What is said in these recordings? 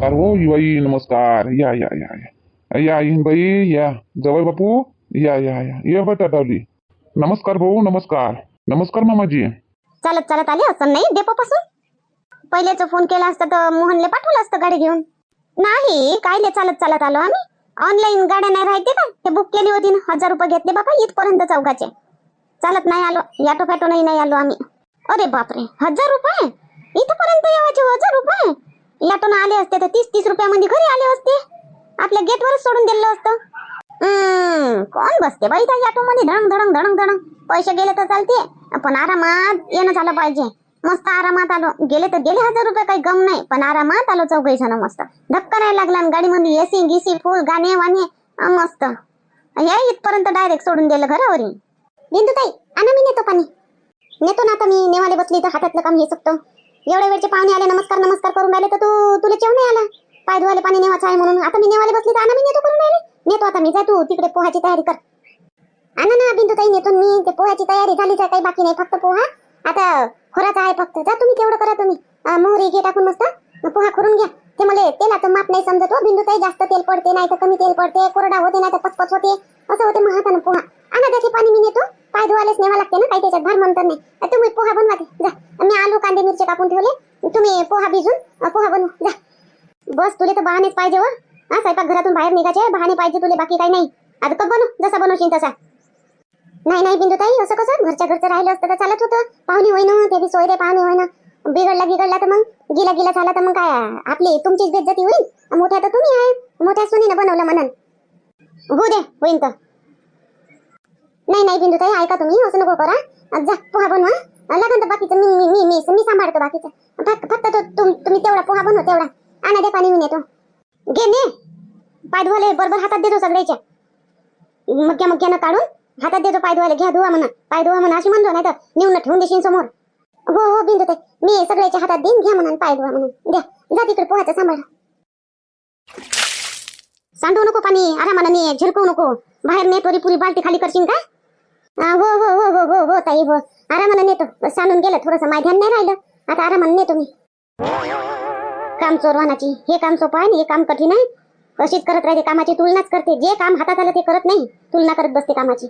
नमस्कार हो बाई नमस्कार या या या या या येईन बाई या जवळ बापू या या या ये बा टाटावली नमस्कार भाऊ नमस्कार नमस्कार मामाजी चालत चालत आले असं नाही डेपोपासून पहिल्याचा फोन केला असता तर मोहनले पाठवलं असतं गाडी घेऊन. नाही कायले चालत चालत आलो आम्ही. ऑनलाईन गाड्या नाही राहते का? ते बुक केली होती ना हजार रुपये घेतले बाबा इथपर्यंत चौकाचे चालत नाही आलो याटो फॅटो नाही नाही आलो आम्ही. अरे बापरे हजार रुपये? इथपर्यंत यावाचे हजार रुपये? याटोनं आले असते तर तीस तीस रुपयामध्ये घरी आले असते. आपल्या गेटवरच सोडून दिलं असतं. कोण बसते बाई त्या ऑटो मध्ये धडंग धडंग धडंग धडंग. पैसे गेले तर चालते. पण आरामात येणं झालं पाहिजे. मस्त आरामात आलो. गेले तर गेले हजार रुपये काही गम नाही. पण आरामात आलो चौघही जण मस्त. धक्का नाही लागला गाडी गाडीमध्ये एसी गिसी फुल गाणे वाणे. मस्त. या इथपर्यंत डायरेक्ट सोडून दिलं घरावर. बिंदू ताई आणा मी नेतो पाणी. नेतो ना आता मी. नेवाले बसली तर हातातलं काम हे सकतो. एवढ्या वेळचे पाहुणे आले नमस्कार नमस्कार करून राहिले तर तू तुला चेव नाही आला? पाय धुवाले पाणी नेवाचं आहे म्हणून. आता मी नेवाले बसली तर आणा मी नेतो करून राहिले? नेतो आता मी जा तू तिकडे पोहाची तयारी कर. आणा ना बिंदू ताई नेतो मी ते पोहाची तयारी झालीच आहे काही बाकी नाही फक्त पोहा. आता खोराचा आहे फक्त. जा तुम्ही तेवढं करा तुम्ही. मोहरी घे टाकून मस्त. पोहा करून घ्या. ते मला तेलाचं माप नाही समजत हो बिंदू ताई जास्त तेल पडते नाही तर कमी तेल पडते कोरडा होते नाही तर पचपच होते. असं होते मग हातानं पोहा. आणा त्याचे पाणी मी नेतो. पाय धुवायलाच नेवा लागते ना काही त्याच्यात. भार म्हणतात नाही. तुम्ही पोहा बनवा ते. जा. मी आलू कांदे मिरची कापून ठेवले. तुम्ही पोहा भिजून पोहा बनवा. जा. बस तुले तर बहानेच पाहिजे व हा स्वयंपाक घरातून बाहेर निघायचे बहाने पाहिजे तुले बाकी काही नाही. आता कप बनव जसा बनवशील तसा. नाही नाही बिंदू ताई असं कसं? घरच्या घरचं राहिलं असतं तर चालत होतं. पाहुणे होईना ते बी सोयरे पाहुणे होईना. बिघडला बिघडला तर मग? गिला गिला झाला तर मग काय? आपली तुमचीच बेज्जती होईल? मोठ्या तर तुम्ही आहे. मोठ्या सुनीनं बनवलं म्हणून हो दे होईन तर. नाही नाही बिंदू ताई ऐका तुम्ही असं नको करा जा पोहा बनवा. लागन तर बाकीचं मी मी मी मी मी सांभाळतो बाकीचं. फक्त फक्त तो तुम्ही तेवढा पोहा बनव तेवढा. आणा दे पाणी मी नेतो. घे ने पाय धुवाले बरोबर हातात देतो सगळ्याच्या मग्या मग्यानं काढून हातात देतो पाय धुवाले. घ्या धुवा म्हणा. पाय धुवा म्हणा अशी म्हणतो नाही तर नेऊन ठेवून देशील समोर. हो हो बिंदू ताई मी सगळ्याच्या हातात देईन. घ्या म्हणा पाय धुवा म्हणून. द्या. जा तिकडे पोहायचं सांभाळा. सांडू नको पाणी आरामानं मी झिरकवू नको. बाहेर ने पुरी बालटी खाली करशील का? हा, हो हो हो हो हो ताई हो. आरामानं नेतो. सांडून गेलं. थोडस माय ध्यान नाही राहिलं. आता आरामानं नेतो मी. काम चोरवानाची हे काम सोपं आहे आणि हे काम कठीण आहे? अशीच करत राहते कामाची तुलनाच करते. जे काम हातात आलं ते करत नाही. तुलना करत बसते कामाची.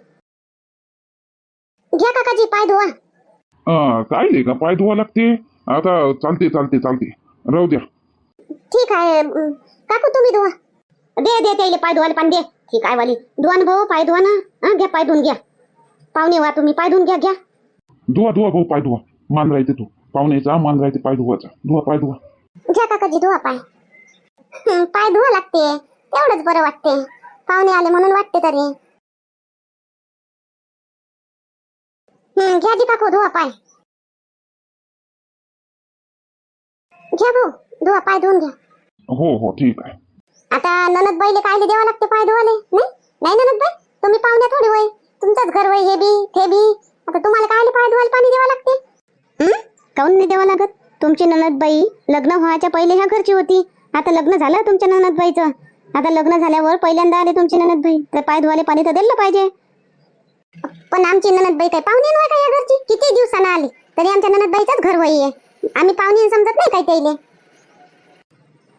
घ्या काकाजी पाय धुवा. अं, काय ले का? पाय धुवा लागते. आता चालते चालते चालते. राहू द्या. ठीक आहे. अं, काकू तुम्ही धुवा. दे दे त्याला पाय धुवायला पाणी दे. ठीक आहे वाली. धुवा ना भाऊ पाय धुवा ना. हा घ्या पाय धुवून घ्या. पाहुणे वा तुम्ही पाय धुवून घ्या घ्या. धुवा धुवा भाऊ पाय धुवा. मान राहते तू. पाहुण्याचा मान राहते पाय धुवाचा. धुवा पाय धुवा. घ्या काकाजी धुवा पाय. हं, पाय धुवा लागते. तेवढंच बरं वाटते. पाहुणे आले म्हणून वाटते तरी. हं, घ्या जी काकू धुवा पाय. घ्या भाऊ धुवा पाय धुवून घ्या. हो हो ठीक आहे. आता ननद बाईले कायले द्यावा लागते पाय धुवाले? नाही? नाही ननद बाई तुम्ही पाहुण्या थोडी होय. तुमचंच घर वय हे बी ते बी. आता तुम्हाला काय पाय धुवायला पाणी द्यावं लागते? हं? काऊन नाही द्यावं लागत? तुमची ननदबाई लग्न व्हायच्या पहिले ह्या घरची होती. आता लग्न झालं तुमच्या ननदबाईचं. आता लग्न झाल्यावर पहिल्यांदा आले तुमची ननदबाई. तर पाय धुवाले पाणी तर दिलं पाहिजे. पण आमची ननदबाई काय पाहुणे नव्हे का या घरची? किती दिवसानं आली? तरी आमच्या ननदबाईचंच घर होई आहे. आम्ही पाहुणे समजत नाही काय त्याइले.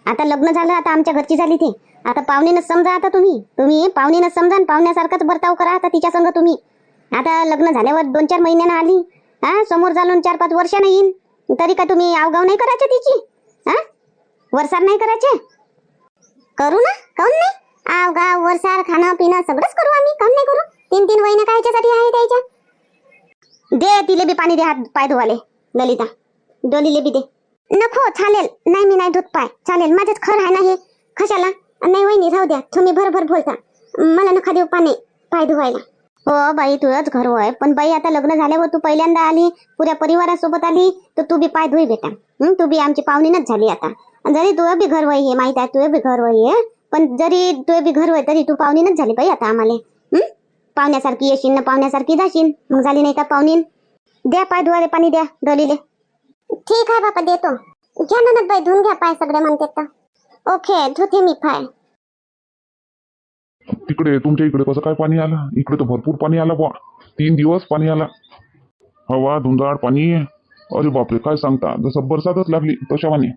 आता लग्न झालं आता आमच्या घरची झाली ती. आता पाहुणीनच समजा आता तुम्ही. तुम्ही पाहुणीनच समजा पाहुण्यासारखाच बर्ताव करा आता तिच्या संग तुम्ही. आता लग्न झाल्यावर दोन चार महिन्यानं आली. हा समोर चालून चार पाच वर्षानं येईन. तरी का तुम्ही आवगाव नाही करायचे तिची? हा? वरसार नाही करायचे? करू ना काऊन नाही? आवगाव वरसार खाणं पिणं सगळंच करू आम्ही. काऊन नाही करू? तीन तीन महिने कायच्यासाठी आहे त्याच्या? दे तिले बी पाणी दे हात पाय धुवाले. ललिता डोलीले बी दे. नको चालेल. नाही मी नाही धुत पाय. चालेल माझंच खरं आहे ना हे? कशाला? नाही वहिनी राहू द्या. तुम्ही भरभर बोलता. मला नका देऊ पाणी पाय धुवायला. हो बाई तुझंच घर होय. पण बाई आता लग्न झाल्यावर तू पहिल्यांदा आली पुऱ्या परिवारासोबत आली तर तू बी पाय धुई बेटा. तू बी आमची पाहुणीनच झाली आता. जरी तुझं बी घर होय हे माहीत आहे तुझं बी घर होय हे पण जरी तुझं बी घर होय तरी तू पाहुणीनच झाली बाई आता आम्हाला? पाहुण्यासारखी येशील ना पाहुण्यासारखी जाशील मग झाली नाही का पाहुणीन? द्या पाय धुवाले पाणी द्या डोलीले ठीक आहे बापा देतो. घ्या ननद बाई धुवून घ्या पाय सगळे म्हणते तर. ओके धुते मी पाय तिकडे तुमच्या इकडे कसं काय पाणी आलं? इकडे तर भरपूर पाणी आलं बा तीन दिवस पाणी आला. हवा धुंदाळ पाणी. अरे बापरे काय सांगता? जसं बरसातच लागली तशा पाणी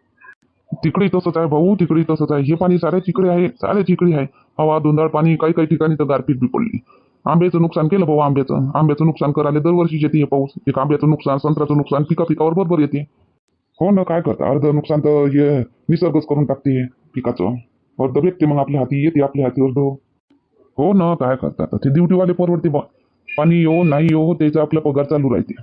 तिकडे तसंच आहे भाऊ तिकडे तसंच आहे. हे पाणी साऱ्या तिकडे आहे साऱ्या तिकडे आहे. हवा धुंदाळ पाणी काही काही ठिकाणी तर गारपीट बी पडली. आंब्याचं नुकसान केलं भाऊ आंब्याचं. आंब्याचं नुकसान करायला दरवर्षी येते हे पाऊस. एक आंब्याचं नुकसान संत्र्याचं नुकसान पिका पिकावर बरोबर येते. हो ना काय करता? अर्ध नुकसान तर हे निसर्गच करून टाकते पिकाचं. अर्ध भेटते मग आपल्या हाती येते आपल्या हाती अर्ध. हो ना काय करता? ते ड्युटीवाले परवडते बा. पाणी येऊ नाही येऊ त्याचा आपला पगार चालू राहते.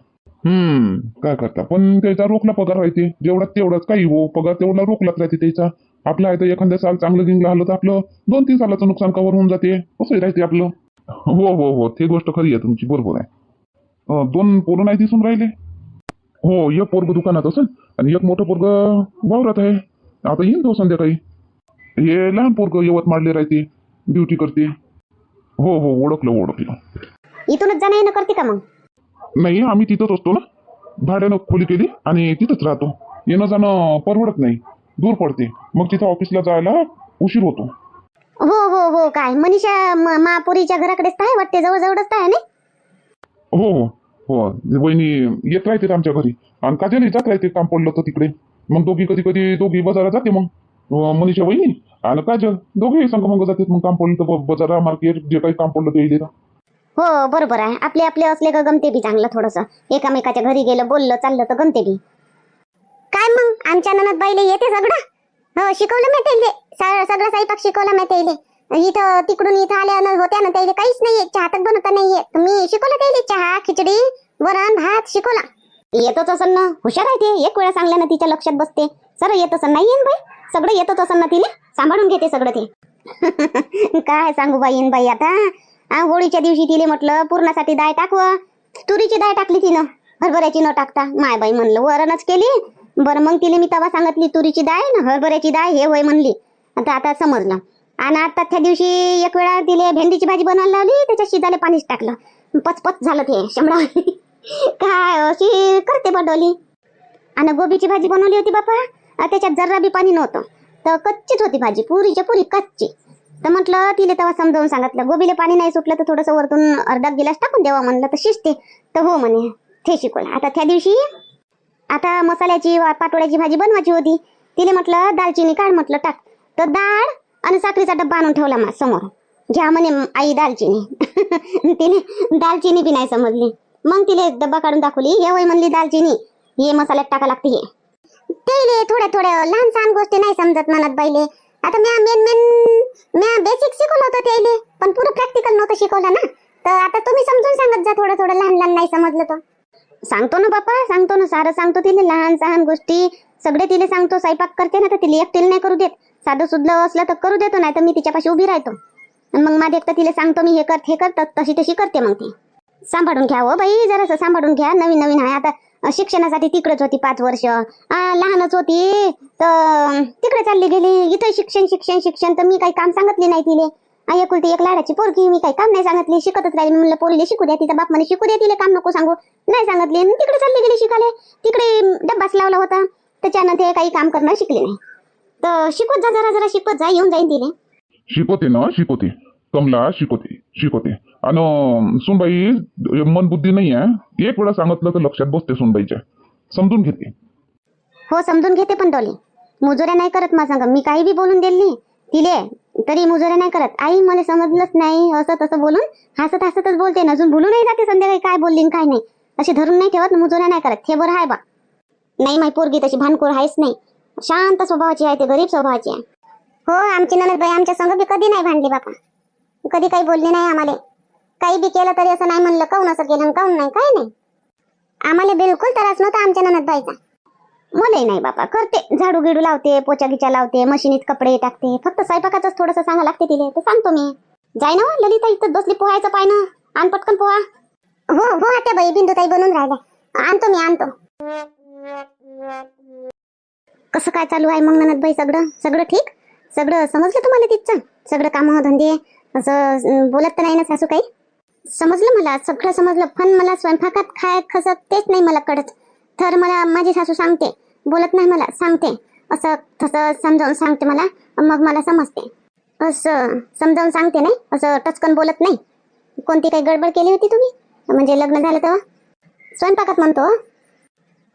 हम्म. काय करता? पण त्याचा रोखला पगार राहते. जेवढा तेवढाच काही हो पगार तेवढा रोखलाच राहते त्याचा. आपलं आहे तर एखाद्या साल चांगलं गिंगलं आलं तर आपलं दोन तीन सालाचं नुकसान कव्हर होऊन जाते. असंही राहते आपलं. हो हो हो. ते गोष्ट खरी आहे तुमची. बरोबर आहे. दोन पोरं नाही दिसून राहिले? हो एक पोरग दुकानात असेल? आणि एक मोठं पोरग वावरात आहे. आता येईन तो संध्याकाळी. हे लहान पोरग यवतमाळले राहते ड्युटी करते. हो हो ओळखलं ओळखलं. इथूनच जाणं येणं करते का मग? नाही आम्ही तिथंच असतो ना. भाड्यानं खोली केली आणि तिथंच राहतो. येणं जाणं परवडत नाही. दूर पडते. मग तिथं ऑफिसला जायला उशीर होतो. हो हो हो काय? मनीषा महापुरीच्या घराकडेच आहे वाटते. जवळ जवळच तर आहे ना हो हो. हो. वहिनी येत राहते आमच्या घरी. आणि काजल जात राहते काम पडलं तर तिकडे. मग दोघी कधी कधी दोघी बाजारात जाते मग. मनीषा वहिनी आणि काजल दोघे संग मग जाते मग काम पडलं तर बाजारा मार्केट जे काही काम पडलं ते येईल हो बरोबर आहे. आपले आपले असले का गमते बी चांगलं थोडस. एकामेकाच्या घरी गेलं बोललं चाललं तर गमते बी. काय मग? आमच्या ननद बाईले येते सगळं? हो शिकवलं मी सगळं स- सगळा स्वयंपाक शिकवला मी इथं तिकडून इथं आल्या होत्या ना त्याला काहीच नाहीये. चहा तर बनवता नाहीये. तर मी शिकवलं त्याले चहा खिचडी वरण भात? शिकवला. येतच असन ना. हुशार आहे ते. एक वेळा सांगल्या ना तिच्या लक्षात बसते. सर येत असन. नाही येईन बाई. सगळं येतच असन ना तिने सांभाळून घेते सगळं ते. काय सांगू बाई येईन बाई आता? होळीच्या दिवशी तिले म्हटलं पूर्णासाठी डाळ टाकव. तुरीची डाळ टाकली तिनं. हरभऱ्याची न टाकता. माय बाई म्हणलं वरणच केली? बरं मग तिने मी तवा सांगितली तुरीची डाळ ना हरभऱ्याची डाळ हे वय म्हणली. आता आता समजलं. आणि आता त्या दिवशी एक वेळा तिले भेंडीची भाजी बनवायला लावली त्याच्या शिजाले पाणीच टाकलं. पचपच झालं ते शंभरा काय अशी करते बडवली आणि गोबीची भाजी बनवली होती बापा त्याच्यात जर्रा बी पाणी नव्हतं. तर कच्चीच होती भाजी पुरीच्या पुरी कच्ची. तर म्हटलं तिले तेव्हा समजावून सांगितलं गोबीले पाणी नाही सुटलं तर थोडंसं वरतून अर्धा गिलास टाकून द्यावा म्हणलं तर शिजते. तर हो म्हणे ते शिकवलं. आता त्या दिवशी आता मसाल्याची पाटोळ्याची भाजी बनवायची होती. तिने म्हटलं दालचिनी काढ म्हटलं टाक. तर डाळ आणि साखरेचा डब्बा आणून ठेवला मा समोर. घ्या म्हणे आई दालचिनी. तिने दालचिनी बी नाही समजली. मग तिने डब्बा काढून दाखवली. हे वय म्हणली दालचिनी. हे मसाल्यात टाका लागते हे. ते थोड्या थोड्या लहान सहान गोष्टी नाही समजत मनात बाईले. आता म्या मेन मेन म्या बेसिक शिकवलं होतं त्याले पण पुरं प्रॅक्टिकल नव्हतं शिकवलं ना. तर आता तुम्ही समजून सांगत जा थोडं थोडं लहान लहान नाही समजलं तर. सांगतो ना बापा सांगतो ना सारं सांगतो तिले. लहान सहान गोष्टी सगळे तिले सांगतो. स्वयंपाक करते ना तर तिला एकटीला नाही करू देत. साधं सुधलं असलं तर करू देतो नाही तर मी तिच्यापाशी उभी राहतो. मग मग एक तर तिला सांगतो मी हे करत हे करत तशी तशी करते मग ती. सांभाळून घ्या हो बाई जरासं सांभाळून घ्या. नवीन नवीन आहे. आता शिक्षणासाठी तिकडेच होती पाच वर्ष. लहानच होती. तर तिकडे चालली गेली. इथं शिक्षण शिक्षण शिक्षण. तर मी काही काम सांगितले नाही तिले. एकुलती एक लाडाची पोरगी मी काही काम नाही सांगितली. शिकतच राहिली. म्हणलं पोरीले शिकू द्या तिचा बाप म्हणे शिकू द्या तिला काम नको सांगू. नाही सांगितले. तिकडे चालली गेली शिकाले तिकडे डब्बाच लावला होता. त्याच्यानं ते काही काम करणं शिकले नाही. तर शिकवत जा जरा जरा शिकवत जा येऊन जाईन तिले शिकवते ना शिकवते. कमला शिकवते शिकवते. आणि सुनबाई मन बुद्धी नाही आहे एक वेळा सांगितलं तर लक्षात बसते सुनबाईच्या. समजून घेते. हो समजून घेते पण डोली. मुजुऱ्या नाही करत मा सांग. मी काही बी बोलून दिली तिले तरी मुजुऱ्या नाही करत. आई मला समजलंच नाही असं तसं बोलून हसत हसतच बोलते. ना अजून भुलूनही जाते संध्याकाळी काय बोलली काय नाही. अशी धरून नाही ठेवत मुजुऱ्या नाही करत. हे बरं आहे बा. नाही माही पोरगी तशी भानकोर आहेच नाही. शांत स्वभावाची आहे ते गरीब स्वभावाची आहे. हो आमची ननदबाई आमच्या संग बी कधी नाही भांडली बापा. कधी काही बोलली नाही आम्हाला. काही बी केलं तरी असं नाही म्हणलं काऊन असं केलं काऊन नाही काय नाही. आम्हाला बिलकुल त्रास नव्हता आमच्या ननदबाईचा. मलाही नाही बापा करते. झाडू गिडू लावते पोचा गिचा लावते मशीनीत कपडे टाकते. फक्त स्वयंपाकाच थोडस सांगा लागते तिले तर सांगतो मी. जाय ना हो, ललिता इथं बसली पोहायचं पाय ना. आण पटकन पोहा. हो हो आता बाई बिंदू ताई बनून राहिल्या. आणतो मी आणतो. कसं काय चालू आहे मग ननद भाई सगळं? सगळं ठीक? सगळं समजलं तुम्हाला तिथचं सगळं कामं धंदे असं बोलत तर नाही ना सासू काही समजलं मला सगळं समजलं. पण मला स्वयंपाकात खाय खसत तेच नाही मला कळत. तर मला माझी सासू सांगते. बोलत नाही मला सांगते. असं तसं समजावून सांगते मला मग मला समजते. असं समजावून सांगते नाही? असं टचकन बोलत नाही? कोणती काही गडबड केली होती तुम्ही? म्हणजे लग्न झालं तेव्हा? स्वयंपाकात म्हणतो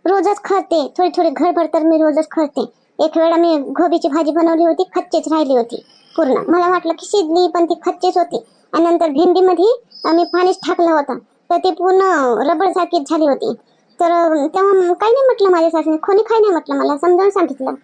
रोजच खाते. थोडी थोडी घरभर तर मी रोजच खरते एक वेळा मी गोबीची भाजी बनवली होती खच्चीच राहिली होती पूर्ण. मला वाटलं की शिजली पण ती खच्चीच होती. आणि नंतर भेंडीमध्ये मी पाणीच टाकलं होतं. तर ती पूर्ण रबड सारखीच झाली होती. तर तेव्हा काही नाही म्हटलं माझ्या सासूने. कोणी काही नाही म्हटलं मला. समजावून सांगितलं.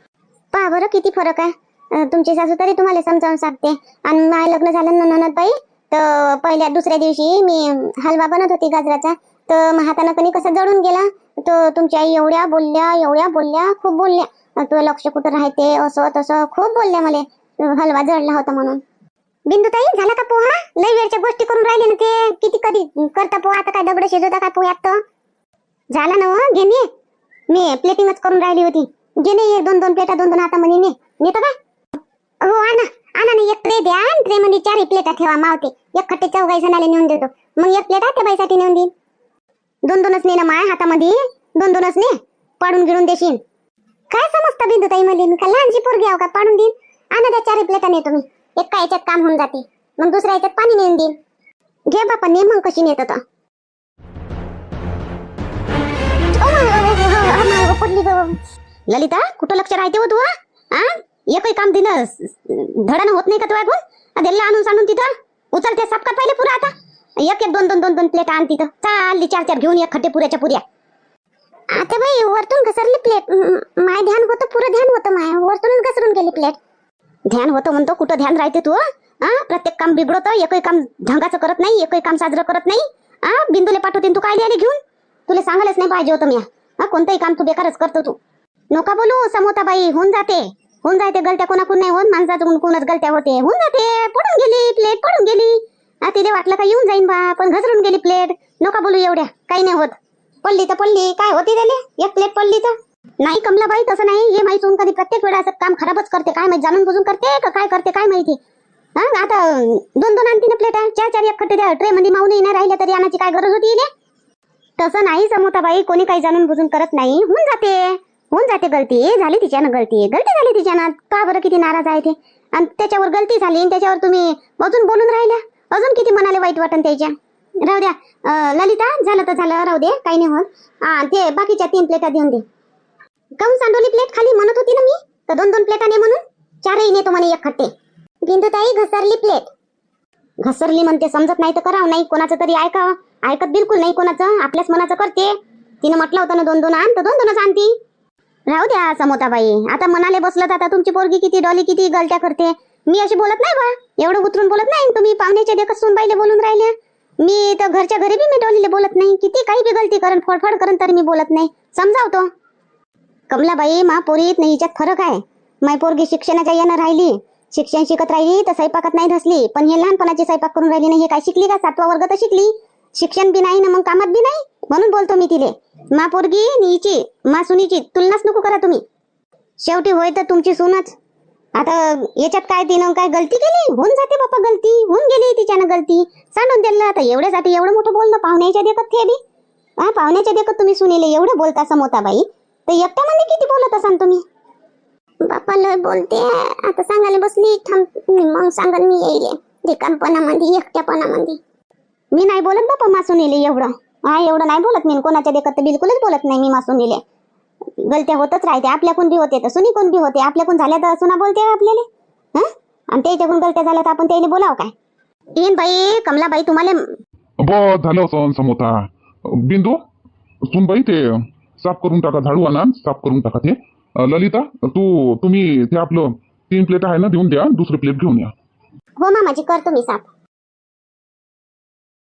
पहा बरं किती फरक आहे? तुमची सासू तरी तुम्हाला समजावून सांगते. आणि माझं लग्न झालं ना ननदबाई तर पहिल्या दुसऱ्या दिवशी मी हलवा बनत होती गाजराचा. तर मग हातानं कणी कसा जळून गेला. तर तुमची आई एवढ्या बोलल्या एवढ्या बोलल्या खूप बोलल्या. तुला लक्ष कुठं राहते असं तसं खूप बोलल्या मला. हलवा जळला होता म्हणून. बिंदुताई झाला का पोहा? लई वेळच्या गोष्टी करून राहिले ना ते. किती कधी करता पोहा? आता काय दगड शिजवता काय पोह्यात झाला ना हो घे मी प्लेटिंगच करून राहिली होती. घेणे एक दोन दोन प्लेटा दोन दोन म्हणे ने. नेतो का? हो आणा. आणा ना एक ट्रे द्या. ट्रे मध्ये चारही प्लेटा ठेवा मावते. एक खट्टे चौघाई जणाला नेऊन देतो. मग एक प्लेटा त्या बाईसाठी नेऊन देईन. दोन दोनच ने ना हातामध्ये. दोन दोनच ने पाडून गिळून देशील काय समजतं बिंदुताई मध्ये मी का लहानशी पोरगी आहो का? पाडून देईन. आणा त्या चारी प्लेटा नेतो मी. एका याच्यात काम होऊन जाते. मग दुसऱ्या याच्यात पाणी नेऊन देईन. घे बापा ने मग कशी नेत होता ललिता कुठं लक्ष राहते हो तू हा? एकही काम दिलं धडानं होत नाही का तू ऐकून दिल्ला आणून सांडून तिथं. उचलते सापकात पाहिले पुरा आता? एक एक दोन दोन दोन दोन प्लेट आण तिथं. चालली चार चार घेऊन एक खड्डे पुऱ्याच्या पुऱ्या. आता बाई वरतून घसरली प्लेट माय ध्यान होतं पुरं ध्यान होतं माय. वरतून घसरून गेली प्लेट ध्यान होतं म्हणतो कुठं ध्यान राहते तू हा? प्रत्येक काम बिघडतं एकही काम ढंगाचं करत नाही एकही काम साजरं करत नाही. हा बिंदूले पाठवते तू काय आले घेऊन? तुला सांगायलाच नाही पाहिजे होतं मी हा कोणतंही काम तू बेकारच करतो तू. नका बोलू समोता बाई होऊन जाते. होऊन जाते गलत्या कोणाकडून नाही होत माणसाचं कोणच गलत्या होते. होऊन जाते पडून गेली प्लेट पडून गेली. तिथे वाटलं का येऊन जाईन बा पण घसरून गेली प्लेट नका बोलू एवढ्या काही नाही होत. पडली तर पडली काय होती त्याले? एक प्लेट पडली तर? नाही कमलाबाई तसं नाही. हे माहिती होऊन कधी प्रत्येक वेळा असं काम खराबच करते. काय माहिती जाणून बुजून करते का काय करते काय माहिती? हा आता दोन दोन आणि तीन प्लेट चार चार एक खट्टे द्या ट्रे मध्ये माऊन येणार राहिल्या तरी आणायची काय गरज होती इले? तसं नाही समोताबाई कोणी काही जाणून बुजून करत नाही. होऊन जाते. होऊन जाते गलती. झाली तिच्यानं गलती. गलती झाली तिच्यानं. का बरं किती नाराज आहे ते? आणि त्याच्यावर गलती झाली आणि त्याच्यावर तुम्ही अजून बोलून राहिल्या? अजून किती मनाले वाईट वाटन त्याच्या? राहू द्या. ललिता झालं तर झालं राहू दे काही नाही होत. हा ते बाकीच्या तीन प्लेटा देऊन दे. काहून सांडोली प्लेट खाली म्हणत होती ना मी? तर दोन दोन प्लेटा ने म्हणून? चारही नेतो म्हणे एक खट्टे. बिंदुताई घसरली प्लेट घसरली म्हणते समजत नाही तर करावं नाही कोणाचं तरी ऐकाव. ऐकत बिलकुल नाही कोणाचं आपल्याच मनाचं करते. तिनं म्हटलं होतं ना दोन दोन आण तर दोन दोनच आणती. राहू द्या समोताबाई. आता मनाले बसलं तर आता तुमची पोरगी किती डॉली किती गलत्या करते. मी अशी बोलत नाही बा. एवढं उतरून बोलत नाही. तुम्ही पाहुण्याच्या देखत सुनबाईले बोलून राहिल्या. मी तर घरच्या घरी बी मी बोलत नाही. किती काही बी गलती करण फडफड करण तरी मी बोलत नाही. समजावतो. कमलाबाई मा पोरीत नाही हिच्यात फरक आहे. माय पोरगी शिक्षणाच्या यानं राहिली. शिक्षण शिकत राहिली तर स्वयंपाकात नाही धसली. पण हे लहानपणाची स्वयंपाक करून राहिली नाही हे काय शिकली का? सातवा वर्ग तर शिकली. शिक्षण बी नाही ना मग कामात बी नाही? म्हणून बोलतो मी तिले. मा पोरगी नीची हिची मा सुनीची तुलनाच नको करा तुम्ही. शेवटी होय तर तुमची सूनच. आता याच्यात काय तिनं काय गलती केली? होऊन जाते बापा गलती. होऊन गेली तिच्यानं गलती. सांडून दिलं आता एवढ्यासाठी एवढं मोठं बोलणं पाहुण्याच्या देखत ते बी. हा पाहुण्याच्या देखत तुम्ही सुनीले एवढं बोलता समोता बाई तर एकट्या म्हणजे किती बोलत असाल तुम्ही? बापा लय बोलते. आता सांगायला बसली. थांब. मग सांगन मी येईल. रिकामपणामध्ये एकट्यापणामध्ये. मी नाही बोलत बापा येले एवढं. हा एवढं नाही बोलत मी. कोणाच्या देखत तर बिलकुलच बोलत नाही मी मासून येले गलत्या होतच राहते. आपल्याकडून बी होते तर सुनी कोण बी होते. आपल्याकडून झाल्या तर सुना बोलते आपल्याला. हा? आणि त्याच्याकडून गलत्या झाल्या तर आपण त्याने बोलावं काय? येईन बाई कमलाबाई तुम्हाला बस झालं असं समोता. बिंदू सुनबाई ते साफ करून टाका झाडू आणा साफ करून टाका ते. ललिता तू तुम्ही ते आपलं तीन प्लेट आहे ना देऊन द्या. दुसरी प्लेट घेऊन या. हो मामाजी करतो मी साफ.